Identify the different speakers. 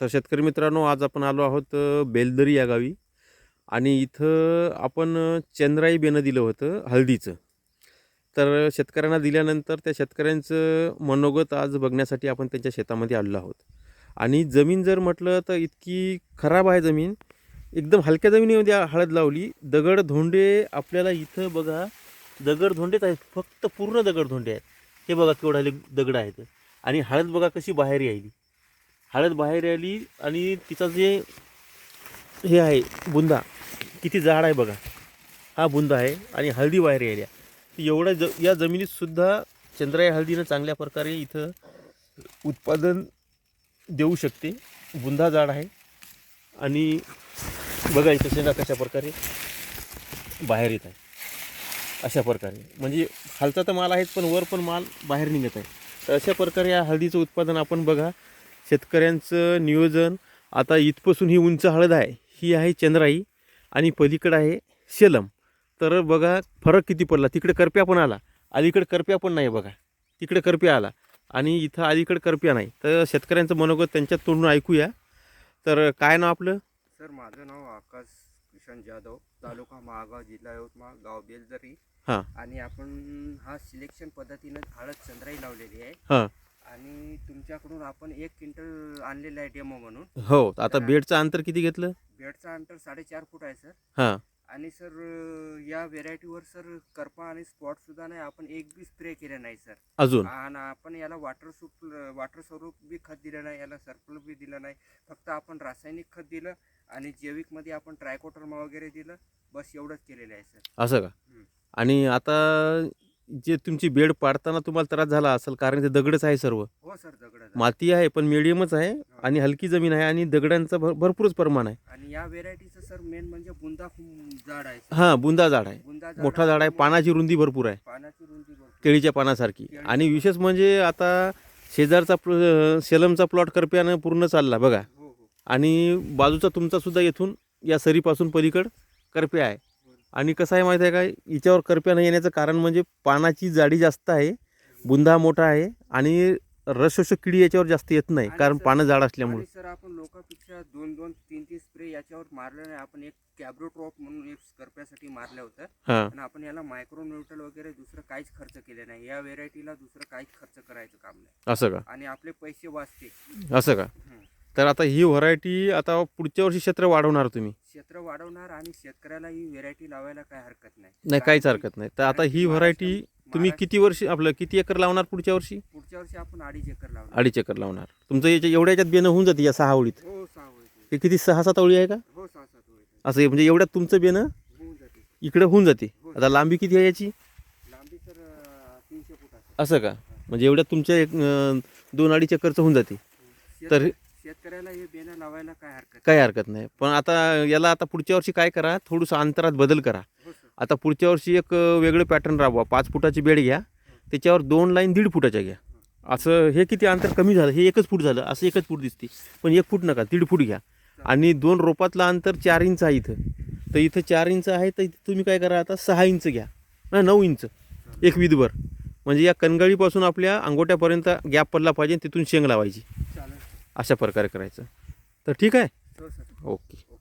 Speaker 1: तर शेतकरी मित्रांनो आज आपण आलो आहोत बेलदरी या गावी. आणि इथं आपण चंद्राई बेनं दिलं होतं हळदीचं. तर शेतकऱ्यांना दिल्यानंतर त्या शेतकऱ्यांचं मनोगत आज बघण्यासाठी आपण त्यांच्या शेतामध्ये आलेलो आहोत. आणि जमीन जर म्हटलं तर इतकी खराब आहे जमीन. एकदम हलक्या जमिनीमध्ये हळद लावली. दगड धोंडे आपल्याला इथं बघा दगड धोंडेच आहेत. फक्त पूर्ण दगड धोंडे आहेत. हे बघा केवढाले दगड आहेत. आणि हळद बघा कशी बाहेर यायली. हळद बाहेर आली आणि तिचा जे हे आहे बुंदा किती जाड आहे बघा. हा बुंदा आहे आणि हळदी बाहेर यायला एवढ्या ज या जमिनीतसुद्धा चंद्राई हळदीनं चांगल्या प्रकारे इथं उत्पादन देऊ शकते. बुंदा जाड आहे. आणि बघा इथं शेंगा कशा प्रकारे बाहेर येत आहे. अशा प्रकारे. म्हणजे खालचा तर माल आहेच पण वर पण माल बाहेर निघत आहे. तर अशा प्रकारे या हळदीचं उत्पादन आपण बघा. शेतकऱ्यांचं नियोजन आता इथपासून ही उंच हळद आहे ही आहे चंद्राई आणि पलीकडं आहे शेलम तर बघा फरक किती पडला. तिकडे करप्या पण आला अलीकडे करप्या पण नाही बघा. तिकडे करप्या आला आणि इथं अलीकडे करप्या नाही. तर शेतकऱ्यांचं मनोगत त्यांच्यात तोंडून ऐकूया. तर काय नाव आपलं?
Speaker 2: सर माझं नाव आकाश किशन जाधव तालुका महागाव जिल्हा यवतमाळ गाव बेलदरी.
Speaker 1: हां.
Speaker 2: आणि आपण हा सिलेक्शन पद्धतीनं हळद चंद्राई लावलेली आहे.
Speaker 1: हां.
Speaker 2: आणि तुमच्याकडून आपण एक क्विंटल आणलेलं आहे डेमो म्हणून.
Speaker 1: हो आता बेडचं अंतर किती घेतलं?
Speaker 2: बेडचा अंतर साडेचार फूट आहे सर.
Speaker 1: हां.
Speaker 2: आणि सर या व्हेरायटीवर सर करपा आणि स्पॉट सुद्धा नाही आपण एक बी स्प्रे केले नाही सर.
Speaker 1: अजून?
Speaker 2: आणि आपण याला वॉटर सूप वॉटर स्वरूप बी खत दिलं नाही याला सर्पल बी दिलं नाही. फक्त आपण रासायनिक खत दिलं आणि जैविकमध्ये आपण ट्रायकोटर्मा वगैरे दिलं. बस एवढंच केलेलं आहे सर.
Speaker 1: असं का. आणि आता जे तुमची बेड पाडताना तुम्हाला त्रास झाला असेल कारण ते दगडच आहे सर्व.
Speaker 2: हो सर दगड
Speaker 1: माती आहे पण मिडियमच आहे आणि हलकी जमीन आहे आणि दगडांचं भर भरपूरच प्रमाण आहे.
Speaker 2: आणि या व्हेरायटीचं सर मेन म्हणजे बुंदा खूप जाड आहे.
Speaker 1: हां बुंदा झाड आहे.
Speaker 2: बुंदा
Speaker 1: मोठा झाड आहे
Speaker 2: असल्यामुळे
Speaker 1: पानाची रुंदी भरपूर आहे.
Speaker 2: पानाची रुंदी भरपूर.
Speaker 1: केळीच्या पानासारखी. आणि विशेष म्हणजे आता शेजारचा प्ल सेलमचा प्लॉट करप्यानं पूर्ण चालला बघा.
Speaker 2: हो हो.
Speaker 1: आणि बाजूचा तुमचा सुद्धा येथून या सरीपासून पलीकड करप्या आहे. आणि कसं आहे माहीत आहे का? हिच्यावर करप्या न येण्याचं कारण म्हणजे पानाची जाडी जास्त आहे बुंदा मोठा आहे आणि रसशोषक किडी याच्यावर जास्त येत नाही
Speaker 2: आणि
Speaker 1: कारण
Speaker 2: सर-
Speaker 1: पानं जाड असल्यामुळे.
Speaker 2: आणि सर आपण लोकांपेक्षा दोन दोन तीन तीन स्प्रे याच्यावर मारले नाही. आपण एक कॅब्रो ड्रॉप म्हणून एक करप्यासाठी मारलं होतं.
Speaker 1: हां.
Speaker 2: आणि आपण याला मायक्रो न्यूट्रल वगैरे दुसरं काहीच खर्च केले नाही. या व्हेरायटीला दुसरं काहीच खर्च करायचं काम नाही.
Speaker 1: असं का?
Speaker 2: आणि आपले पैसे वाचते
Speaker 1: असं का. तर आता ही व्हरायटी आता पुढच्या वर्षी क्षेत्र वाढवणार तुम्ही?
Speaker 2: क्षेत्र वाढवणार आणि शेतकऱ्याला ही व्हेरायटी लावायला काय हरकत नाही.
Speaker 1: नाही काहीच हरकत नाही. तर आता ही व्हरायटी तुम्ही किती वर्षी आपलं किती एकर लावणार पुढच्या वर्षी?
Speaker 2: पुढच्या वर्षी आपण अडीच एकर लावणार.
Speaker 1: अडीच एकर लावणार. तुमचं याच्या एवढ्या याच्यात बेनं होऊन जाते या सहा ओळीत?
Speaker 2: हो सहा होईल.
Speaker 1: हे किती सहा सात ओळी आहे का?
Speaker 2: हो सहा सात होईल.
Speaker 1: असं आहे, म्हणजे एवढ्यात तुमचं बेनं
Speaker 2: होऊन जाते
Speaker 1: इकडे होऊन जाते.
Speaker 2: हो.
Speaker 1: आता लांबी किती आहे याची?
Speaker 2: लांबी तर अं, तीनशे फुटाची
Speaker 1: असं का? म्हणजे एवढ्यात तुमच्या एक अं, दोन अडीच एकरचं होऊन जाते. तर-
Speaker 2: शेत- शेतकऱ्याला हे बेणं लावायला काय हरकत? नाही.
Speaker 1: काही हरकत नाही. पण आता याला आता पुढच्या वर्षी काय करा? थोडंसं अंतरात बदल करा.
Speaker 2: हो सर.
Speaker 1: आता पुढच्या वर्षी एक अं, वेगळं पॅटर्न राबवा. पाच फुटाची बेड घ्या. त्याच्यावर दोन लाईन दीड फुटाच्या घ्या. असं हे किती अंतर कमी झालं? हे एकच फूट झालं. असं एकच फूट दिसते. पण एक फूट नका. दीड फूट घ्या. आणि दोन रोपातलं अंतर चार इंच आहे इथं. तर इथं चार इंच आहे. तर इथं तुम्ही काय करा आता? सहा इंच घ्या. नाही नऊ इंच. एक विधभर. म्हणजे या कणगळीपासून आपल्या अंगोट्यापर्यंत गॅप पडला पाहिजे तिथून शेंग लावायची. अशा प्रकारे करायचं. तर ठीक आहे?
Speaker 2: हो
Speaker 1: ओके.